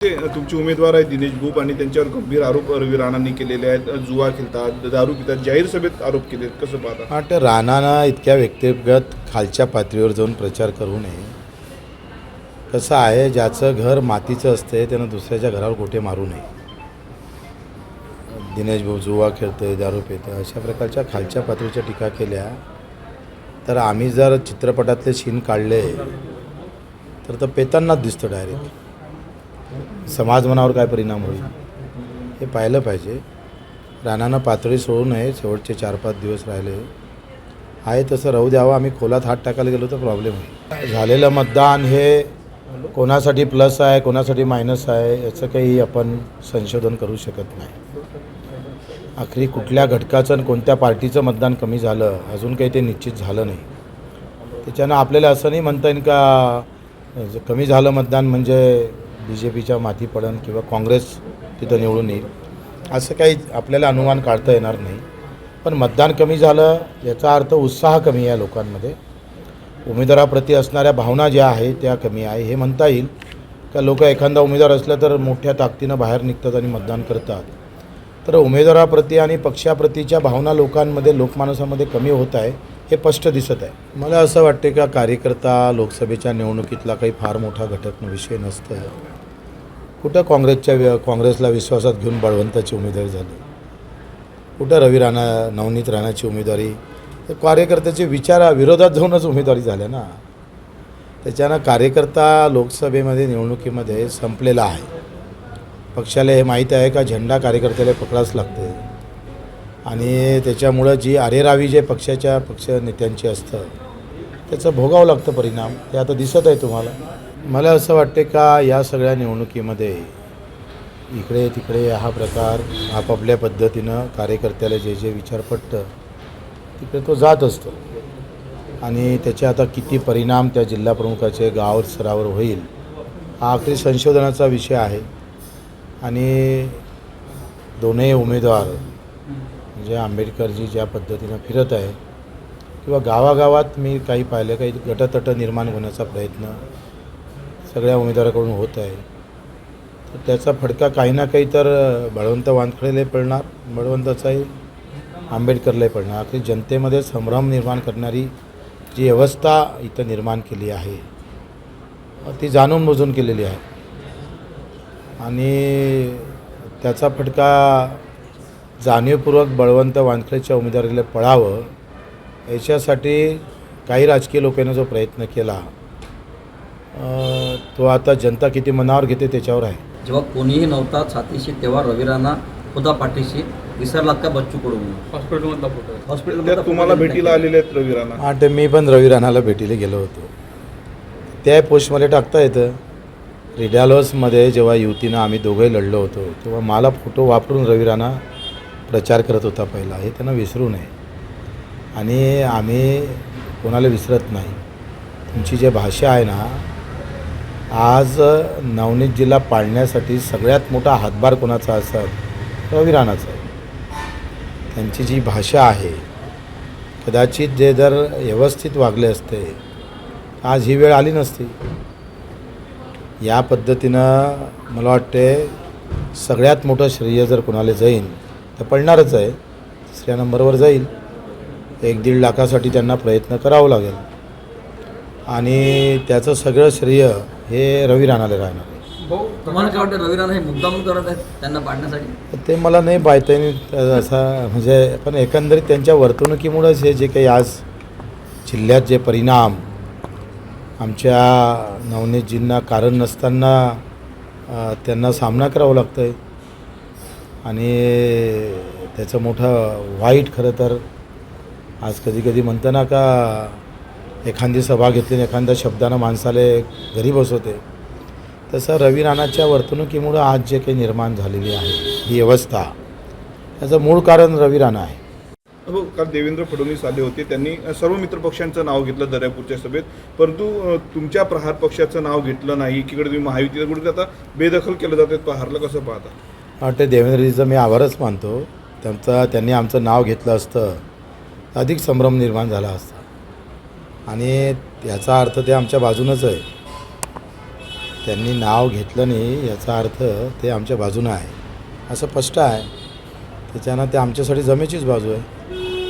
ते तुमचे उमेदवार आहेत दिनेश भूप आणि त्यांच्यावर गंभीर आरोप रवी राणांनी केलेले आहेत जुवा खेळतात दारू पितात जाहीर सभेत आरोप केले आहेत कसं पाहता? वाटतं राणानं इतक्या व्यक्तिगत खालच्या पातळीवर जाऊन प्रचार करू नये. कसं आहे ज्याचं घर मातीचं असते त्यानं दुसऱ्याच्या घरावर गोटे मारू नये. दिनेश भाऊ जुवा खेळतोय दारू पितं अशा प्रकारच्या खालच्या पातळीच्या टीका केल्या. तर आम्ही जर चित्रपटातले सीन काढले तर तर पेतांनाच दिसतं डायरेक्ट समाज मनावर काय परिणाम होईल? हे पाहिलं पाहिजे. रानानं पातळी सोडू नये. शेवटचे चार पाच दिवस राहिले. आहे तसं राहू द्यावं. आम्ही खोलात हात टाकायला गेलो तर प्रॉब्लेम होईल. झालेलं मतदान हे कोणासाठी प्लस आहे कोणासाठी मायनस आहे याचं काही आपण संशोधन करू शकत नाही. आखरी कुठल्या घटकाचं आणि कोणत्या पार्टीचं मतदान कमी झालं अजून काही ते निश्चित झालं नाही. त्याच्यानं आपल्याला असं नाही म्हणता येईल का कमी झालं मतदान म्हणजे बी जे पीच्या माती पडन किंवा काँग्रेस तिथं निवडून येईल असं काही आपल्याला अनुमान काढता येणार नाही. पण मतदान कमी झालं याचा अर्थ उत्साह कमी आहे लोकांमध्ये. उमेदवाराप्रती असणाऱ्या भावना ज्या आहेत त्या कमी आहे. हे म्हणता येईल का लोक एखादा उमेदवार असलं तर मोठ्या ताकदीनं बाहेर निघतात आणि मतदान करतात. तर उमेदवाराप्रती आणि पक्षाप्रतीच्या भावना लोकांमध्ये लोकमानसामध्ये कमी होत आहे हे स्पष्ट दिसत आहे. मला असं वाटते का कार्यकर्ता लोकसभेच्या निवडणुकीतला काही फार मोठा घटक विषय नसतं कुठं काँग्रेसच्या वि- काँग्रेसला विश्वासात घेऊन बळवंताची उमेदवारी झाली? कुठं रवी राणा नवनीत राणाची उमेदवारी? तर कार्यकर्त्याचे विचारा विरोधात जाऊनच उमेदवारी झाल्या ना. त्याच्यानं कार्यकर्ता लोकसभेमध्ये निवडणुकीमध्ये संपलेला आहे. पक्षाला हे माहीत आहे का? झेंडा कार्यकर्त्याला पकडाच लागते. आणि त्याच्यामुळं जी अरेरावी जे पक्षाच्या पक्ष नेत्यांची असतं त्याचं भोगावं लागतं परिणाम. ते आता दिसत आहे तुम्हाला. मला असं वाटते का या सगळ्या निवडणुकीमध्ये इकडे तिकडे हा प्रकार आपापल्या पद्धतीनं कार्यकर्त्याला जे जे विचार पटतं तिकडे तो जात असतो. आणि त्याचे आता किती परिणाम त्या जिल्हाप्रमुखाचे गाव स्तरावर होईल हा आखरी संशोधनाचा विषय आहे. आणि दोनही उमेदवार म्हणजे आंबेडकरजी ज्या पद्धतीनं फिरत आहे किंवा गावागावात मी काही पाहिलं काही गटतट निर्माण होण्याचा प्रयत्न सगळ्या उमेदवाराकडून होत आहे. तर त्याचा फटका काही ना काही तर बळवंत वानखडेलाही पडणार बळवंताचाही आंबेडकरलाही पडणार. अगदी जनतेमध्ये संभ्रम निर्माण करणारी जी व्यवस्था इथं निर्माण केली आहे ती जाणून बुजून केलेली आहे. आणि त्याचा फटका जाणीवपूर्वक बळवंत वानखडेच्या उमेदवारीला पळावं याच्यासाठी काही राजकीय लोकांनी जो प्रयत्न केला तो आता जनता किती मनावर घेते त्याच्यावर आहे. जेव्हा कोणीही नव्हता छातीशी तेव्हा रवी राणा होता पाठीशी विसरलात का बच्चू कडू म्हणून हॉस्पिटलमधला फोटो हॉस्पिटल तुम्हाला भेटीला आलेले आहेत रवी राणा हा ते मी पण रवी राणाला भेटीला गेलो होतो. त्या पोस्टमध्ये टाकता येतं. रिडालॉसमध्ये जेव्हा युतीनं आम्ही दोघंही लढलो होतो तेव्हा मला फोटो वापरून रवी राणा प्रचार करत होता पहिला. हे त्यांना विसरू नये. आणि आम्ही कोणाला विसरत नाही. तुमची जे भाषा आहे ना आज नवनीत जिल्हा पाळण्यासाठी सगळ्यात मोठा हातभार कोणाचा असत रवी राणाचा त्यांची जी भाषा आहे कदाचित जे जर व्यवस्थित वागले असते आज ही वेळ आली नसती. या पद्धतीनं मला वाटते सगळ्यात मोठं श्रेय जर कोणाला जाईल तर पडणारच आहे. तिसऱ्या नंबरवर जाईल. एक दीड लाखासाठी त्यांना प्रयत्न करावं लागेल. आणि त्याचं सगळं श्रेय हे रवी राणाला राहणार. आहे भाऊ तुम्हाला काय वाटतं रवी राणा हे मुद्दाम करत आहेत त्यांना पाडण्यासाठी? ते मला नाही पाहता येईल असं म्हणजे पण एकंदरीत त्यांच्या वर्तणुकीमुळंच हे जे काही आज जिल्ह्यात जे परिणाम आमच्या नवनीतजींना कारण नसताना अ, त्यांना सामना करावा लागतो आहे आणि त्याचं मोठं वाईट खरं तर आज कधी कधी म्हणतं ना का एखादी सभा घेतली आणि एखाद्या शब्दानं माणसाला घरी बसवते तसं रवी राणाच्या वर्तणुकीमुळं आज जे काही निर्माण झालेली आहे ही व्यवस्था याचं मूळ कारण रवी राणा आहे. हो काल देवेंद्र फडणवीस आले होते. त्यांनी सर्व मित्रपक्षांचं नाव घेतलं दर्यापूरच्या सभेत. परंतु तुमच्या प्रहार पक्षाचं नाव घेतलं नाही. एकीकडे तुम्ही महायुतीला कुठे आता बेदखल केलं जाते. प्रहारला कसं पाहता? वाटते देवेंद्रजीचं मी आभारच मानतो. त्यांचा त्यांनी आमचं नाव घेतलं असतं. अधिक संभ्रम निर्माण झाला असता. आणि याचा अर्थ ते आमच्या बाजूनच आहे. त्यांनी नाव घेतलं नाही याचा अर्थ ते आमच्या बाजूनं आहे. असं स्पष्ट आहे. त्याच्यानं ते आमच्यासाठी जमेचीच बाजू आहे.